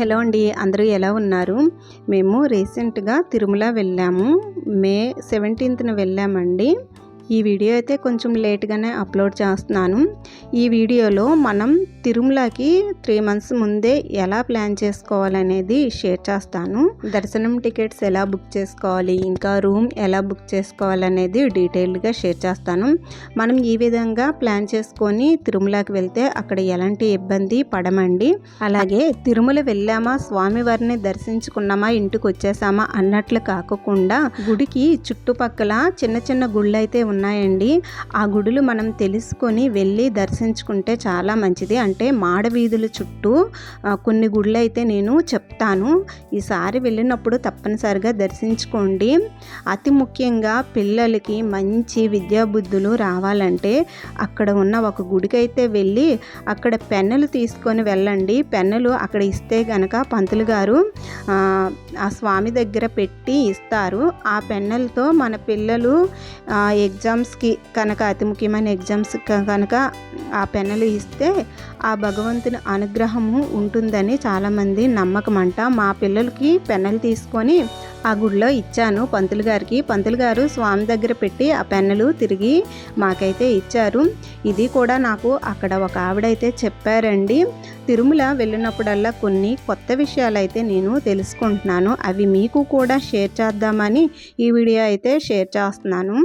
Hello అండి అందరూ ఎలా ఉన్నారు? మేము రీసెంట్గా తిరుమల వెళ్ళాము. మే సెవెంటీన్త్న వెళ్ళామండి. ఈ వీడియో అయితే కొంచెం లేట్గానే అప్లోడ్ చేస్తున్నాను. ఈ వీడియోలో మనం తిరుమలకి త్రీ మంత్స్ ముందే ఎలా ప్లాన్ చేసుకోవాలనేది షేర్ చేస్తాను. దర్శనం టికెట్స్ ఎలా బుక్ చేసుకోవాలి ఇంకా రూమ్ ఎలా బుక్ చేసుకోవాలనేది డీటెయిల్డ్గా షేర్ చేస్తాను. మనం ఈ విధంగా ప్లాన్ చేసుకొని తిరుమలకి వెళ్తే అక్కడ ఎలాంటి ఇబ్బంది పడమండి? అలాగే తిరుమల వెళ్ళామా స్వామివారిని దర్శించుకున్నామా ఇంటికి వచ్చేసామా అన్నట్లు కాకుండా గుడికి చుట్టుపక్కల చిన్న చిన్న గుళ్ళు అయితే ఉన్నాయండి. ఆ గుడులు మనం తెలుసుకొని వెళ్ళి దర్శించుకుంటే చాలా మంచిది. అంటే మాడవీధుల చుట్టూ కొన్ని గుళ్ళు అయితే నేను చెప్తాను. ఈసారి వెళ్ళినప్పుడు తప్పనిసరిగా దర్శించుకోండి. అతి ముఖ్యంగా పిల్లలకి మంచి విద్యాబుద్ధులు రావాలంటే అక్కడ ఉన్న ఒక గుడికి అయితే వెళ్ళి అక్కడ పెన్నులు తీసుకొని వెళ్ళండి. పెన్నులు అక్కడ ఇస్తే గనక పంతులు గారు ఆ స్వామి దగ్గర పెట్టి ఇస్తారు. ఆ పెన్నులతో మన పిల్లలు ఎగ్జామ్ ఎగ్జామ్స్కి కనుక అతి ముఖ్యమైన ఎగ్జామ్స్ కనుక ఆ పెన్నులు ఇస్తే ఆ భగవంతుని అనుగ్రహము ఉంటుందని చాలామంది నమ్మకం అంట మా పిల్లలకి పెన్నులు తీసుకొని ఆ గుడిలో ఇచ్చాను. పంతులు గారికి. పంతులు గారు స్వామి దగ్గర పెట్టి ఆ పెన్నులు తిరిగి మాకైతే ఇచ్చారు. ఇది కూడా నాకు అక్కడ ఒక ఆవిడైతే చెప్పారండి. తిరుమల వెళ్ళినప్పుడల్లా కొన్ని కొత్త విషయాలు అయితే నేను తెలుసుకుంటున్నాను. అవి మీకు కూడా షేర్ చేద్దామని ఈ వీడియో అయితే షేర్ చేస్తున్నాను.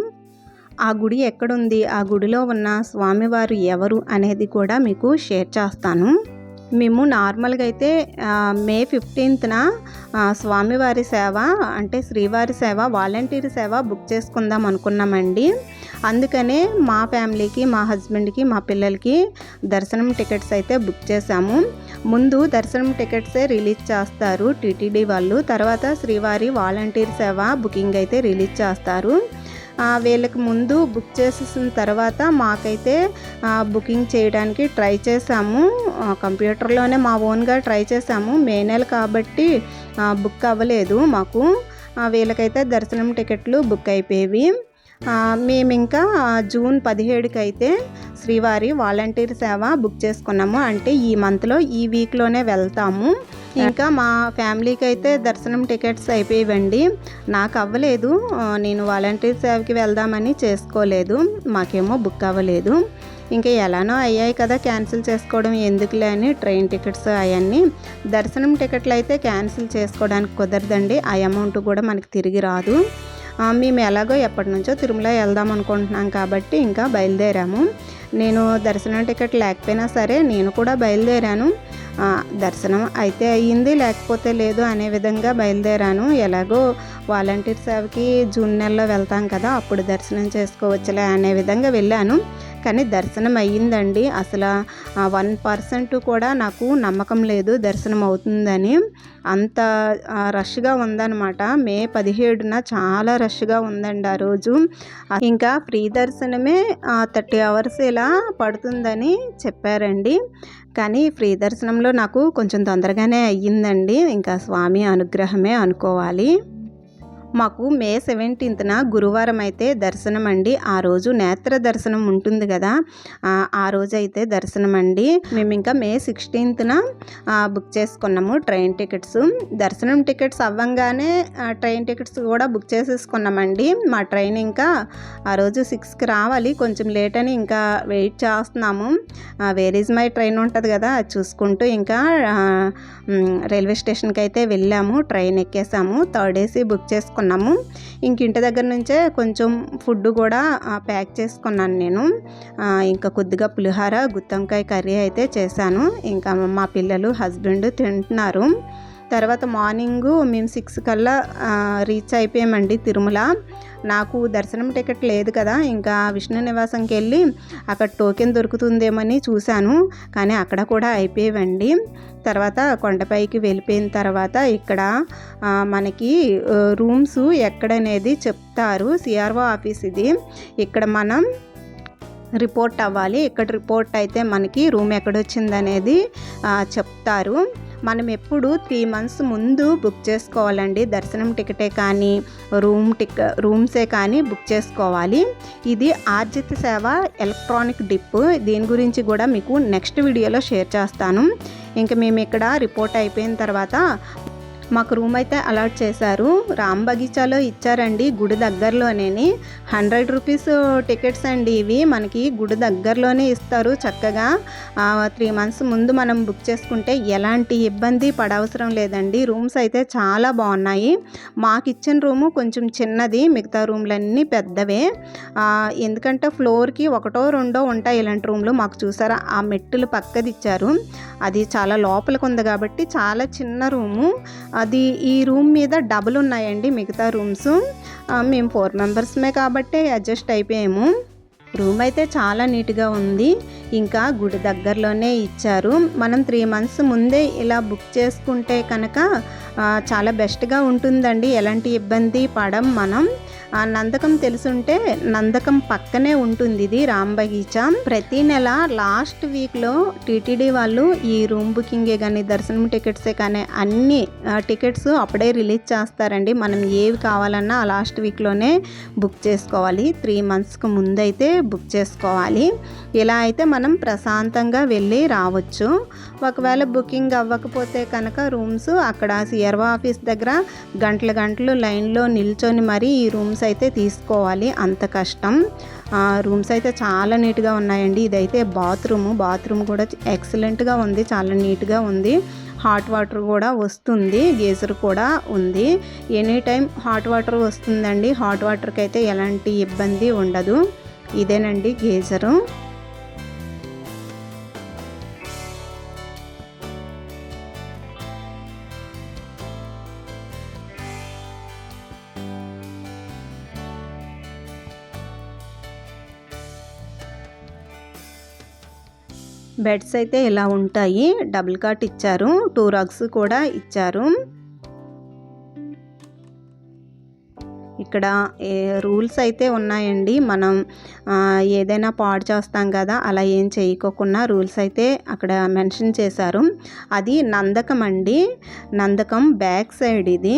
ఆ గుడి ఎక్కడుంది? ఆ గుడిలో ఉన్న స్వామివారు ఎవరు అనేది కూడా మీకు షేర్ చేస్తాను. మేము నార్మల్గా అయితే మే ఫిఫ్టీన్త్న స్వామివారి సేవ అంటే శ్రీవారి సేవ వాలంటీర్ సేవ బుక్ చేసుకుందాం అనుకున్నామండి. అందుకనే మా ఫ్యామిలీకి మా హస్బెండ్కి మా పిల్లలకి దర్శనం టికెట్స్ అయితే బుక్ చేశాము. ముందు దర్శనం టికెట్సే రిలీజ్ చేస్తారు టీటీడీ వాళ్ళు. తర్వాత శ్రీవారి వాలంటీర్ సేవ బుకింగ్ అయితే రిలీజ్ చేస్తారు. వీళ్ళకి ముందు బుక్ చేసేసిన తర్వాత మాకైతే బుకింగ్ చేయడానికి ట్రై చేసాము కంప్యూటర్లోనే మా ఓన్గా ట్రై చేసాము మే నెల కాబట్టి బుక్ అవ్వలేదు మాకు. వీళ్ళకైతే దర్శనం టికెట్లు బుక్ అయిపోయేవి. మేము ఇంకా జూన్ పదిహేడుకి అయితే శ్రీవారి వాలంటీర్ సేవ బుక్ చేసుకున్నాము. అంటే ఈ మంత్లో ఈ వీక్లోనే వెళ్తాము. ఇంకా మా ఫ్యామిలీకి అయితే దర్శనం టికెట్స్ అయిపోయివండి. నాకు అవ్వలేదు నేను వాలంటీర్ సేవకి వెళ్దామని చేసుకోలేదు. మాకేమో బుక్ అవ్వలేదు. ఇంకా ఎలానో అయ్యాయి కదా క్యాన్సిల్ చేసుకోవడం ఎందుకులే అని ట్రైన్ టికెట్స్ అవన్నీ. దర్శనం టికెట్లు అయితే క్యాన్సిల్ చేసుకోవడానికి కుదరదండి. ఆ అమౌంట్ కూడా మనకి తిరిగి రాదు. మేము ఎలాగో ఎప్పటి నుంచో తిరుమల వెళ్దాం అనుకుంటున్నాం కాబట్టి ఇంకా బయలుదేరాము. నేను దర్శనం టికెట్ లేకపోయినా సరే నేను కూడా బయలుదేరాను. దర్శనం అయితే అయ్యింది లేకపోతే లేదు అనే విధంగా బయలుదేరాను. ఎలాగో వాలంటీర్ సేవకి జూన్ నెలలో వెళ్తాం కదా అప్పుడు దర్శనం చేసుకోవచ్చులే అనే విధంగా వెళ్ళాను. కానీ దర్శనం అయ్యిందండి అసలు వన్ పర్సెంట్ కూడా నాకు నమ్మకం లేదు దర్శనం అవుతుందని అంత రష్గా ఉందన్నమాట. మే పదిహేడున చాలా రష్గా ఉందండి ఆ రోజు. ఇంకా ఫ్రీ దర్శనమే థర్టీ అవర్స్ ఇలా పడుతుందని చెప్పారండి. కానీ ఫ్రీ దర్శనంలో నాకు కొంచెం తొందరగానే అయ్యిందండి. ఇంకా స్వామి అనుగ్రహమే అనుకోవాలి. మాకు మే సెవెంటీన్త్న గురువారం అయితే దర్శనం అండి ఆ రోజు నేత్ర దర్శనం ఉంటుంది కదా ఆ రోజు అయితే దర్శనం అండి మేము ఇంకా మే సిక్స్టీన్త్న బుక్ చేసుకున్నాము ట్రైన్ టికెట్స్. దర్శనం టికెట్స్ అవ్వంగానే ట్రైన్ టికెట్స్ కూడా బుక్ చేసేసుకున్నామండి. మా ట్రైన్ ఇంకా ఆ రోజు సిక్స్కి రావాలి. కొంచెం లేట్ అని ఇంకా వెయిట్ చేస్తున్నాము. వేర్ ఈజ్ మై ట్రైన్ ఉంటుంది కదా అది చూసుకుంటూ ఇంకా రైల్వే స్టేషన్కి అయితే వెళ్ళాము. ట్రైన్ ఎక్కేసాము. థర్డ్ ఏసీ బుక్ చేసుకున్నాము. చేసుకున్నాము. ఇంక ఇంటి దగ్గర నుంచే కొంచెం ఫుడ్ కూడా ప్యాక్ చేసుకున్నాను నేను. ఇంకా కొద్దిగా పులిహార గుత్తంకాయ కర్రీ అయితే చేశాను. ఇంకా మా పిల్లలు హస్బెండ్ తింటున్నారు. తర్వాత మార్నింగ్ మేము సిక్స్ కల్లా రీచ్ అయిపోయామండి తిరుమల. నాకు దర్శనం టికెట్ లేదు కదా ఇంకా విష్ణు నివాసంకి వెళ్ళి అక్కడ టోకెన్ దొరుకుతుందేమని చూశాను కానీ అక్కడ కూడా అయిపోయేవండి. తర్వాత కొండపైకి వెళ్ళిపోయిన తర్వాత ఇక్కడ మనకి రూమ్స్ ఎక్కడనేది చెప్తారు సిఆర్ఓ ఆఫీస్ ఇది. ఇక్కడ మనం రిపోర్ట్ అవ్వాలి ఇక్కడ రిపోర్ట్ అయితే మనకి రూమ్ ఎక్కడొచ్చిందనేది చెప్తారు. మనం ఎప్పుడు త్రీ మంత్స్ ముందు బుక్ చేసుకోవాలండి. దర్శనం టికెటే కానీ రూమ్ టిక్ రూమ్సే కానీ బుక్ చేసుకోవాలి. ఇది ఆర్జిత సేవ ఎలక్ట్రానిక్ డిప్. దీని గురించి కూడా మీకు నెక్స్ట్ వీడియోలో షేర్ చేస్తాను. ఇంకా మేము ఇక్కడ రిపోర్ట్ అయిపోయిన తర్వాత మాకు రూమ్ అయితే అలాట్ చేశారు. రామ్ బగీచాలో ఇచ్చారండి గుడి దగ్గరలోనే హండ్రెడ్ రూపీస్ టికెట్స్ అండి ఇవి. మనకి గుడి దగ్గరలోనే ఇస్తారు చక్కగా. త్రీ మంత్స్ ముందు మనం బుక్ చేసుకుంటే ఎలాంటి ఇబ్బంది పడవసరం లేదండి. రూమ్స్ అయితే చాలా బాగున్నాయి. మాకు ఇచ్చిన రూము కొంచెం చిన్నది మిగతా రూమ్లన్నీ పెద్దవే. ఎందుకంటే ఫ్లోర్కి ఒకటో రెండో ఉంటాయి ఇలాంటి రూమ్లు. మాకు చూసారా? ఆ మెట్టులు పక్కది ఇచ్చారు అది చాలా లోపలికి ఉంది కాబట్టి చాలా చిన్న రూము. అది ఈ రూమ్ మీద డబుల్ ఉన్నాయండి మిగతా రూమ్స్. మేము ఫోర్ మెంబర్స్మే కాబట్టి అడ్జస్ట్ అయిపోయాము. రూమ్ అయితే చాలా నీట్గా ఉంది. ఇంకా గుడి దగ్గరలోనే ఇచ్చారు. మనం త్రీ మంత్స్ ముందే ఇలా బుక్ చేసుకుంటే కనుక చాలా బెస్ట్గా ఉంటుందండి. ఎలాంటి ఇబ్బంది పడం మనం. ఆ నందకం తెలుసుంటే నందకం పక్కనే ఉంటుంది ఇది రామ్ బగీచా. ప్రతి నెల లాస్ట్ వీక్లో టీటీడీ వాళ్ళు ఈ రూమ్ బుకింగే కానీ దర్శనం టికెట్సే కానీ అన్ని టికెట్స్ అప్పుడే రిలీజ్ చేస్తారండి. మనం ఏవి కావాలన్నా ఆ లాస్ట్ వీక్లోనే బుక్ చేసుకోవాలి. త్రీ మంత్స్కి ముందైతే బుక్ చేసుకోవాలి. ఇలా అయితే మనం ప్రశాంతంగా వెళ్ళి రావచ్చు. ఒకవేళ బుకింగ్ అవ్వకపోతే కనుక రూమ్స్ అక్కడ సిఆర్ఓ ఆఫీస్ దగ్గర గంటల గంటలు లైన్లో నిల్చొని మరీ ఈ రూమ్స్ అయితే తీసుకోవాలి. అంత కష్టం. రూమ్స్ అయితే చాలా నీట్గా ఉన్నాయండి. ఇదైతే బాత్రూమ్. బాత్రూమ్ కూడా ఎక్సలెంట్గా ఉంది. చాలా నీట్గా ఉంది. హాట్ వాటర్ కూడా వస్తుంది. గీజర్ కూడా ఉంది. ఎనీ టైం హాట్ వాటర్ వస్తుందండి. హాట్ వాటర్కి అయితే ఎలాంటి ఇబ్బంది ఉండదు. ఇదేనండి గీజరు. బెడ్స్ అయితే ఇలా ఉంటాయి. డబుల్ కాట్ ఇచ్చారు. టూ రగ్స్ కూడా ఇచ్చారు. ఇక్కడ రూల్స్ అయితే ఉన్నాయండి. మనం ఏదైనా పాడు చేస్తాం కదా అలా ఏం చేయకోకుండా రూల్స్ అయితే అక్కడ మెన్షన్ చేశారు. అది నందకం అండి. నందకం బ్యాక్ సైడ్ ఇది.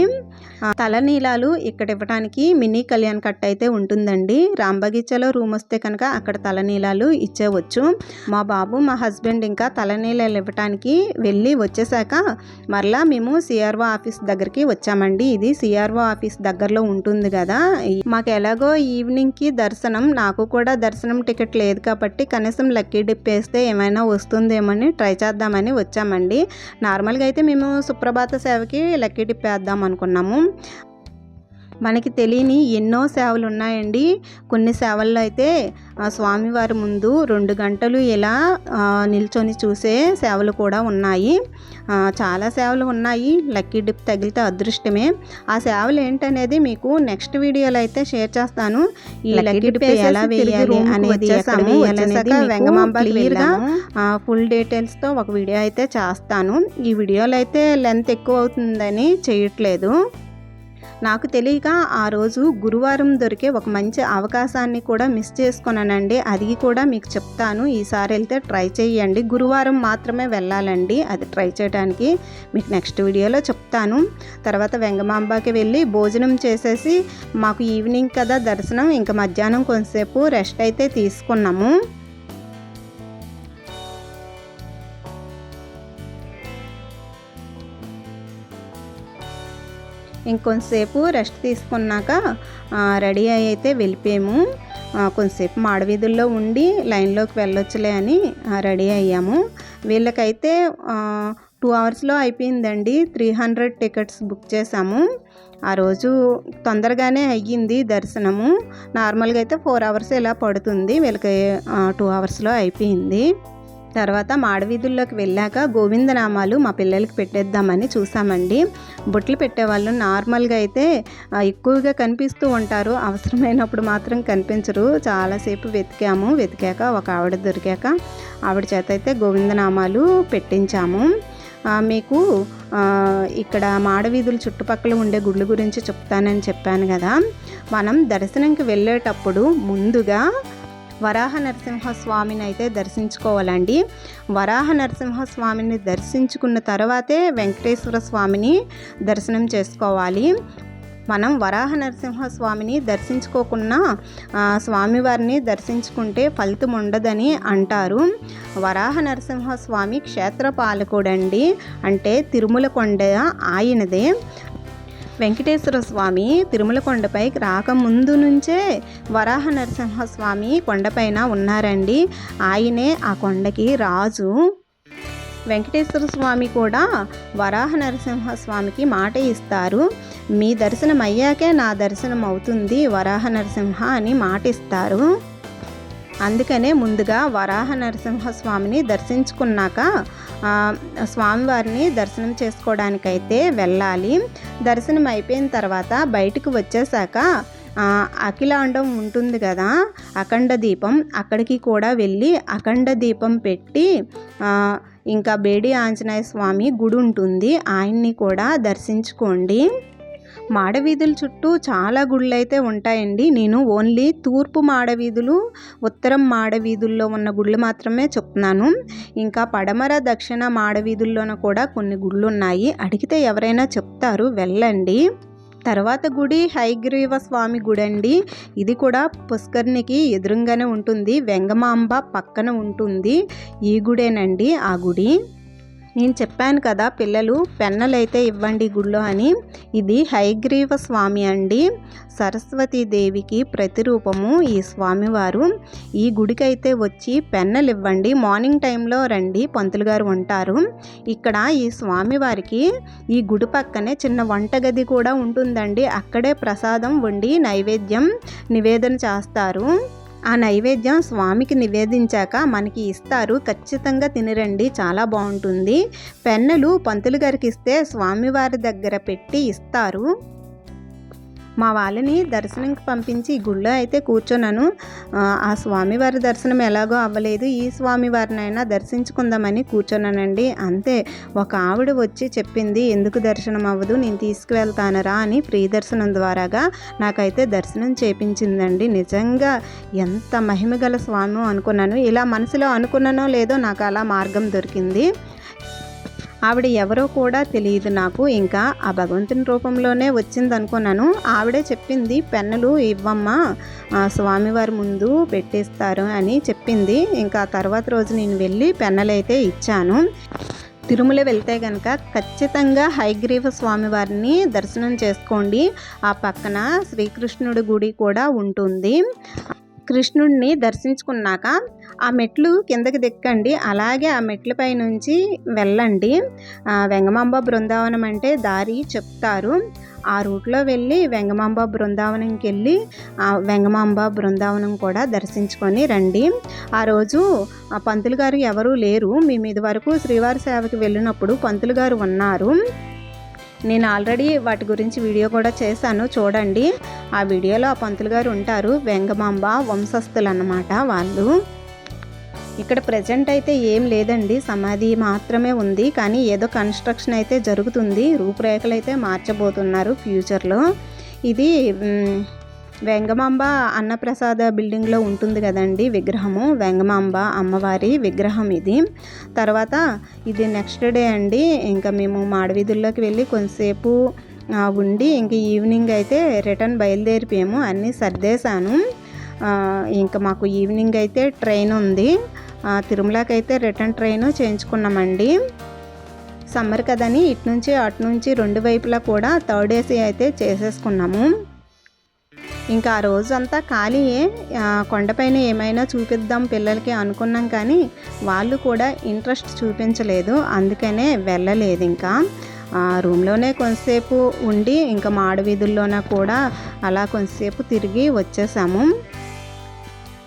తలనీలాలు ఇక్కడ ఇవ్వడానికి మినీ కళ్యాణ్ కట్ అయితే ఉంటుందండి. రాంబగీచాలో రూమ్ వస్తే కనుక అక్కడ తలనీలాలు ఇచ్చేవచ్చు. మా బాబు మా హస్బెండ్ ఇంకా తలనీలాలు ఇవ్వటానికి వెళ్ళి వచ్చేసాక మరలా మేము సిఆర్ఓ ఆఫీస్ దగ్గరికి వచ్చామండి. ఇది సిఆర్ఓ ఆఫీస్ దగ్గరలో ఉంటుంది కదా. మాకు ఎలాగో ఈవినింగ్కి దర్శనం నాకు కూడా దర్శనం టికెట్ లేదు కాబట్టి కనీసం లక్కీ డిప్ వేస్తే ఏమైనా వస్తుందేమని ట్రై చేద్దామని వచ్చామండి. నార్మల్గా అయితే మేము సుప్రభాత సేవకి లక్కీ డిప్ వేద్దాం అనుకున్నాము మనకి తెలియని ఎన్నో సేవలు ఉన్నాయండి కొన్ని సేవల్లో అయితే స్వామివారి ముందు రెండు గంటలు ఇలా నిల్చొని చూసే సేవలు కూడా ఉన్నాయి. చాలా సేవలు ఉన్నాయి. లక్కీ డిప్ తగిలితే అదృష్టమే. ఆ సేవలు ఏంటనేది మీకు నెక్స్ట్ వీడియోలో అయితే షేర్ చేస్తాను. ఈ లక్కీ డిప్ ఎలా వేయాలి అనేది క్లియర్గా ఫుల్ డీటెయిల్స్తో ఒక వీడియో అయితే చేస్తాను. ఈ వీడియోలో అయితే లెంత్ ఎక్కువ అవుతుందని చేయట్లేదు. నాకు తెలియక ఆ రోజు గురువారం దొరికే ఒక మంచి అవకాశాన్ని కూడా మిస్ చేసుకున్నానండి. అది కూడా మీకు చెప్తాను. ఈసారి వెళ్తే ట్రై చేయండి గురువారం మాత్రమే వెళ్ళాలండి. అది ట్రై చేయడానికి మీకు నెక్స్ట్ వీడియోలో చెప్తాను. తర్వాత వెంగమాంబాకి వెళ్ళి భోజనం చేసేసి మాకు ఈవినింగ్ కదా దర్శనం ఇంకా మధ్యాహ్నం కొంతసేపు రెస్ట్ అయితే తీసుకున్నాము. ఇంకొంతసేపు రెస్ట్ తీసుకున్నాక రెడీ అయితే వెళ్ళిపోయాము. కొంతసేపు మాడవీధుల్లో ఉండి లైన్లోకి వెళ్ళొచ్చులే అని రెడీ అయ్యాము. వీళ్ళకైతే టూ అవర్స్లో అయిపోయిందండి. త్రీ హండ్రెడ్ టికెట్స్ బుక్ చేసాము ఆ రోజు తొందరగానే అయ్యింది దర్శనము. నార్మల్గా అయితే ఫోర్ అవర్స్ ఇలా పడుతుంది. వీళ్ళకి టూ అవర్స్లో అయిపోయింది. తర్వాత మాడవీధుల్లోకి వెళ్ళాక గోవిందనామాలు మా పిల్లలకి పెట్టేద్దామని చూసామండి. బొట్లు పెట్టేవాళ్ళు నార్మల్గా అయితే ఎక్కువగా కనిపిస్తూ ఉంటారు. అవసరమైనప్పుడు మాత్రం కనిపించరు. చాలాసేపు వెతికాము. వెతికాక ఒక ఆవిడ దొరికాక ఆవిడ చేత అయితే గోవిందనామాలు పెట్టించాము. మీకు ఇక్కడ మాడవీధుల చుట్టుపక్కల ఉండే గుళ్ళు గురించి చెప్తానని చెప్పాను కదా. మనం దర్శనంకి వెళ్ళేటప్పుడు ముందుగా వరాహ నరసింహస్వామిని అయితే దర్శించుకోవాలండి. వరాహ నరసింహస్వామిని దర్శించుకున్న తర్వాతే వెంకటేశ్వర స్వామిని దర్శనం చేసుకోవాలి. మనం వరాహ నరసింహస్వామిని దర్శించుకోకుండా స్వామివారిని దర్శించుకుంటే ఫలితం ఉండదని అంటారు. వరాహ నరసింహస్వామి క్షేత్రపాలకుడండి. అంటే తిరుమల కొండ ఆయనదే. వెంకటేశ్వర స్వామి తిరుమల కొండపైకి రాకముందు నుంచే వరాహ నరసింహస్వామి కొండపైన ఉన్నారండి. ఆయనే ఆ కొండకి రాజు. వెంకటేశ్వర స్వామి కూడా వరాహ నరసింహ స్వామికి మాట ఇస్తారు. మీ దర్శనం అయ్యాకే నా దర్శనం అవుతుంది వరాహ నరసింహ అని మాట ఇస్తారు. అందుకనే ముందుగా వరాహ నరసింహ స్వామిని దర్శించుకున్నాక స్వామివారిని దర్శనం చేసుకోవడానికైతే వెళ్ళాలి. దర్శనం అయిపోయిన తర్వాత బయటకు వచ్చేసాక అఖిలాండం ఉంటుంది కదా అఖండ దీపం. అక్కడికి కూడా వెళ్ళి అఖండ దీపం పెట్టి ఇంకా బేడి ఆంజనేయ స్వామి గుడి ఉంటుంది. ఆయన్ని కూడా దర్శించుకోండి. మాడవీధుల చుట్టూ చాలా గుళ్ళు అయితే ఉంటాయండి. నేను ఓన్లీ తూర్పు మాడవీధులు ఉత్తరం మాడవీధుల్లో ఉన్న గుళ్ళు మాత్రమే చెప్తున్నాను. ఇంకా పడమర దక్షిణ మాడవీధుల్లోనూ కూడా కొన్ని గుళ్ళు ఉన్నాయి అడిగితే ఎవరైనా చెప్తారు వెళ్ళండి. తర్వాత గుడి హైగ్రీవ స్వామి గుడి అండి ఇది కూడా పుష్కర్ణికి ఎదురుగానే ఉంటుంది. వెంగమాంబ పక్కన ఉంటుంది. ఈ గుడేనండి ఆ గుడి. నేను చెప్పాను కదా పిల్లలు పెన్నలైతే ఇవ్వండి గుళ్ళో అని. ఇది హైగ్రీవ స్వామి అండి. సరస్వతీదేవికి ప్రతిరూపము ఈ స్వామివారు. ఈ గుడికైతే వచ్చి పెన్నలు ఇవ్వండి మార్నింగ్ టైంలో రండి పంతులు గారు ఉంటారు. ఇక్కడ ఈ స్వామివారికి ఈ గుడి పక్కనే చిన్న వంటగది కూడా ఉంటుందండి. అక్కడే ప్రసాదం వండి నైవేద్యం నివేదన చేస్తారు. ఆ నైవేద్యం స్వామికి నివేదించాక మనకి ఇస్తారు. ఖచ్చితంగా తినరండి. చాలా బాగుంటుంది. పెన్నులు పంతులు గారికి ఇస్తే స్వామివారి దగ్గర పెట్టి ఇస్తారు. మా వాళ్ళని దర్శనంకి పంపించి గుళ్ళో అయితే కూర్చున్నాను. ఆ స్వామివారి దర్శనం ఎలాగో అవ్వలేదు. ఈ స్వామివారినైనా దర్శించుకుందామని కూర్చున్నానండి. అంతే ఒక ఆవిడ వచ్చి చెప్పింది ఎందుకు దర్శనం అవ్వదు? నేను తీసుకువెళ్తానరా అని ఫ్రీ దర్శనం ద్వారాగా నాకైతే దర్శనం చేపించిందండి. నిజంగా ఎంత మహిమగల స్వామి అనుకున్నాను. ఇలా మనసులో అనుకున్నానో లేదో నాకు అలా మార్గం దొరికింది. ఆవిడ ఎవరో కూడా తెలియదు నాకు. ఇంకా ఆ భగవంతుని రూపంలోనే వచ్చింది అనుకున్నాను ఆవిడే చెప్పింది పెన్నులు ఇవ్వమ్మా స్వామివారి ముందు పెట్టేస్తారు అని చెప్పింది. ఇంకా తర్వాత రోజు నేను వెళ్ళి పెన్నులైతే ఇచ్చాను. తిరుమల వెళ్తే కనుక ఖచ్చితంగా హైగ్రీవ స్వామివారిని దర్శనం చేసుకోండి. ఆ పక్కన శ్రీకృష్ణుడి గుడి కూడా ఉంటుంది. కృష్ణుడిని దర్శించుకున్నాక ఆ మెట్లు కిందకి దిక్కండి. అలాగే ఆ మెట్లపై నుంచి వెళ్ళండి. వెంగమాంబ బృందావనం అంటే దారి చెప్తారు. ఆ రూట్లో వెళ్ళి వెంగమాంబ బృందావనంకి వెళ్ళి ఆ వెంగమాంబ బృందావనం కూడా దర్శించుకొని రండి. ఆ రోజు ఆ పంతులు గారు ఎవరూ లేరు. మేము ఇది వరకు శ్రీవారి సేవకి వెళ్ళినప్పుడు పంతులు గారు ఉన్నారు. నేను ఆల్రెడీ వాటి గురించి వీడియో కూడా చేశాను చూడండి. ఆ వీడియోలో ఆ పంతులు గారు ఉంటారు వెంగమాంబ వంశస్థులు అన్నమాట వాళ్ళు. ఇక్కడ ప్రజెంట్ అయితే ఏం లేదండి సమాధి మాత్రమే ఉంది కానీ ఏదో కన్స్ట్రక్షన్ అయితే జరుగుతుంది రూపురేఖలు అయితే మార్చబోతున్నారు ఫ్యూచర్లో. ఇది వెంగమాంబ అన్నప్రసాద బిల్డింగ్లో ఉంటుంది కదండి విగ్రహము. వెంగమాంబ అమ్మవారి విగ్రహం ఇది. తర్వాత ఇది నెక్స్ట్ డే అండి. ఇంకా మేము మాడవీధుల్లోకి వెళ్ళి కొంతసేపు ఉండి ఇంక ఈవినింగ్ అయితే రిటర్న్ బయలుదేరిపోయాము. అన్నీ సర్దేశాను. ఇంకా మాకు ఈవినింగ్ అయితే ట్రైన్ ఉంది. తిరుమలకి అయితే రిటర్న్ ట్రైన్ చేయించుకున్నామండి. సమ్మర్ కదని ఇటు నుంచి అటు నుంచి రెండు వైపులా కూడా థర్డ్ ఏసీ అయితే చేసేసుకున్నాము. ఇంకా ఆ రోజంతా ఖాళీయే. కొండపైన ఏమైనా చూపిద్దాం పిల్లలకి అనుకున్నాం కానీ వాళ్ళు కూడా ఇంట్రెస్ట్ చూపించలేదు. అందుకనే వెళ్ళలేదు ఇంకా. రూమ్లోనే కొంతసేపు ఉండి ఇంకా మాడు వీధుల్లోన కూడా అలా కొంతసేపు తిరిగి వచ్చేసాము.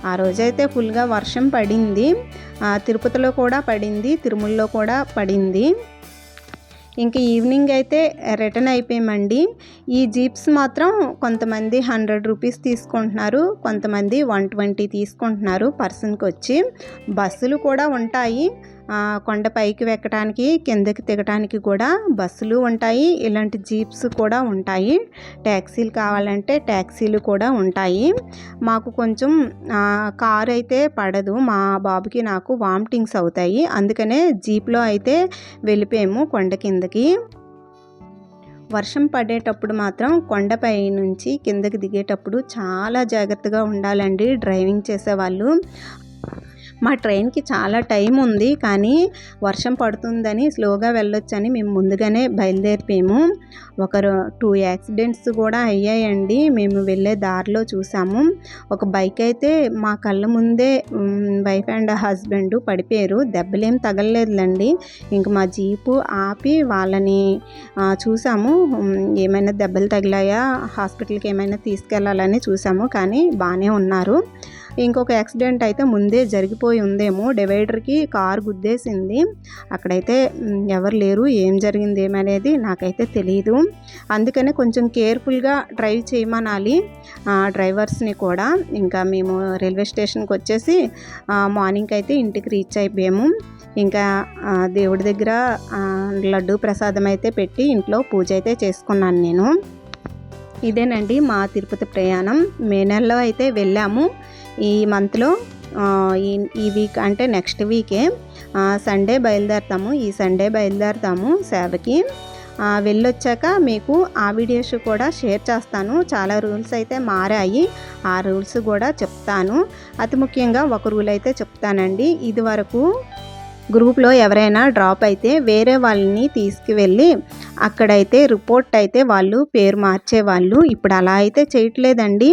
ఆ రోజైతే ఫుల్గా వర్షం పడింది. తిరుపతిలో కూడా పడింది తిరుమలలో కూడా పడింది. ఇంక ఈవినింగ్ అయితే రిటర్న్ అయిపోయామండి. ఈ జీప్స్ మాత్రం కొంతమంది హండ్రెడ్ రూపీస్ తీసుకుంటున్నారు కొంతమంది వన్ ట్వంటీ తీసుకుంటున్నారు పర్సన్కి వచ్చి. బస్సులు కూడా ఉంటాయి. కొండ పైకి ఎక్కడానికి కిందకి దిగటానికి కూడా బస్సులు ఉంటాయి. ఇలాంటి జీప్స్ కూడా ఉంటాయి. ట్యాక్సీలు కావాలంటే ట్యాక్సీలు కూడా ఉంటాయి. మాకు కొంచెం కారు అయితే పడదు. మా బాబుకి నాకు వామిటింగ్స్ అవుతాయి. అందుకనే జీప్లో అయితే వెళ్ళిపోయాము కొండ కిందకి. వర్షం పడేటప్పుడు మాత్రం కొండపై నుంచి కిందకి దిగేటప్పుడు చాలా జాగ్రత్తగా ఉండాలండి. డ్రైవింగ్ చేసేవాళ్ళు. మా ట్రైన్కి చాలా టైం ఉంది కానీ వర్షం పడుతుందని స్లోగా వెళ్ళొచ్చని మేము ముందుగానే బయలుదేరిపోయాము. ఒకరు టూ యాక్సిడెంట్స్ కూడా అయ్యాయండి. మేము వెళ్ళే దారిలో చూసాము. ఒక బైక్ అయితే మా కళ్ళ ముందే వైఫ్ అండ్ హస్బెండ్ పడిపోయారు. దెబ్బలేం తగలలేదులండి. ఇంక మా జీపు ఆపి వాళ్ళని చూసాము. ఏమైనా దెబ్బలు తగిలాయా? హాస్పిటల్కి ఏమైనా తీసుకెళ్ళాలని చూసాము కానీ బాగానే ఉన్నారు. ఇంకొక యాక్సిడెంట్ అయితే ముందే జరిగిపోయి ఉందేమో. డివైడర్కి కారు గుద్దేసింది. అక్కడైతే ఎవరు లేరు ఏం జరిగింది ఏమనేది నాకైతే తెలియదు అందుకనే కొంచెం కేర్ఫుల్గా డ్రైవ్ చేయమనాలి డ్రైవర్స్ని కూడా. ఇంకా మేము రైల్వే స్టేషన్కి వచ్చేసి మార్నింగ్ అయితే ఇంటికి రీచ్ అయిపోయాము. ఇంకా దేవుడి దగ్గర లడ్డు ప్రసాదం అయితే పెట్టి ఇంట్లో పూజ అయితే చేసుకున్నాను నేను. ఇదేనండి మా తిరుపతి ప్రయాణం. మే నెలలో అయితే వెళ్ళాము. ఈ మంత్లో ఈ ఈ వీక్ అంటే నెక్స్ట్ వీకే సండే బయలుదేరుతాము. ఈ సండే బయలుదేరుతాము సేవకి వెళ్ళొచ్చాక మీకు ఆ వీడియోస్ కూడా షేర్ చేస్తాను. చాలా రూల్స్ అయితే మారాయి. ఆ రూల్స్ కూడా చెప్తాను. అతి ముఖ్యంగా ఒక రూల్ అయితే చెప్తానండి. ఇది వరకు గ్రూప్లో ఎవరైనా డ్రాప్ అయితే వేరే వాళ్ళని తీసుకువెళ్ళి అక్కడైతే రిపోర్ట్ అయితే వాళ్ళు పేరు మార్చేవాళ్ళు. ఇప్పుడు అలా అయితే చేయట్లేదండి.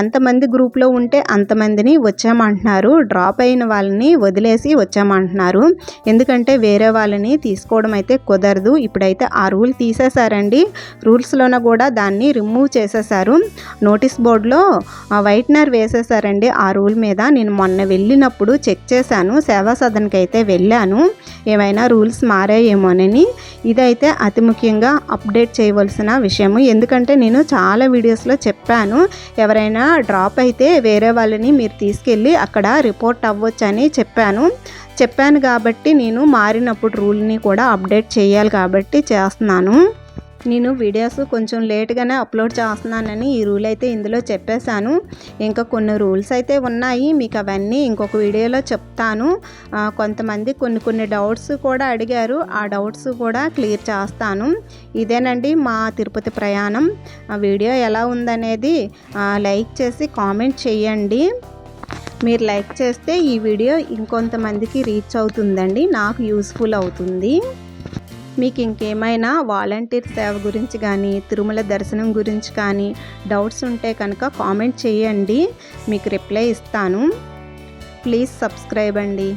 ఎంతమంది గ్రూప్లో ఉంటే అంతమందిని వచ్చామంటున్నారు. డ్రాప్ అయిన వాళ్ళని వదిలేసి వచ్చామంటున్నారు. ఎందుకంటే వేరే వాళ్ళని తీసుకోవడం అయితే కుదరదు. ఇప్పుడైతే ఆ రూల్ తీసేశారండి. రూల్స్లోన కూడా దాన్ని రిమూవ్ చేసేసారు నోటీస్ బోర్డులో వైట్నర్ వేసేసారండి ఆ రూల్ మీద. నేను మొన్న వెళ్ళినప్పుడు చెక్ చేశాను. సేవా సదన్కి అయితే వెళ్ళాను. ఏమైనా రూల్స్ మారాయేమోనని. ఇదైతే అతి ముఖ్యంగా అప్డేట్ చేయవలసిన విషయము. ఎందుకంటే నేను చాలా వీడియోస్లో చెప్పాను ఎవరైనా డ్రాప్ అయితే వేరే వాళ్ళని మీరు తీసుకెళ్ళి అక్కడ రిపోర్ట్ అవ్వచ్చని చెప్పాను. చెప్పాను కాబట్టి నేను మారినప్పుడు రూల్ని కూడా అప్డేట్ చేయాలి కాబట్టి చేస్తున్నాను. నేను వీడియోస్ కొంచెం లేట్గానే అప్లోడ్ చేస్తున్నానని ఈ రూల్ అయితే ఇందులో చెప్పేశాను. ఇంకా కొన్ని రూల్స్ అయితే ఉన్నాయి. మీకు అవన్నీ ఇంకొక వీడియోలో చెప్తాను. కొంతమంది కొన్ని కొన్ని డౌట్స్ కూడా అడిగారు. ఆ డౌట్స్ కూడా క్లియర్ చేస్తాను. ఇదేనండి మా తిరుపతి ప్రయాణం. ఆ వీడియో ఎలా ఉందనేది లైక్ చేసి కామెంట్ చేయండి. మీరు లైక్ చేస్తే ఈ వీడియో ఇంకొంతమందికి రీచ్ అవుతుందండి. నాకు యూస్ఫుల్ అవుతుంది. మీకు ఇంకేమైనా వాలంటీర్ సేవ గురించి కానీ తిరుమల దర్శనం గురించి కానీ డౌట్స్ ఉంటే కనుక కామెంట్ చేయండి. మీకు రిప్లై ఇస్తాను. ప్లీజ్ సబ్స్క్రైబ్ అండి.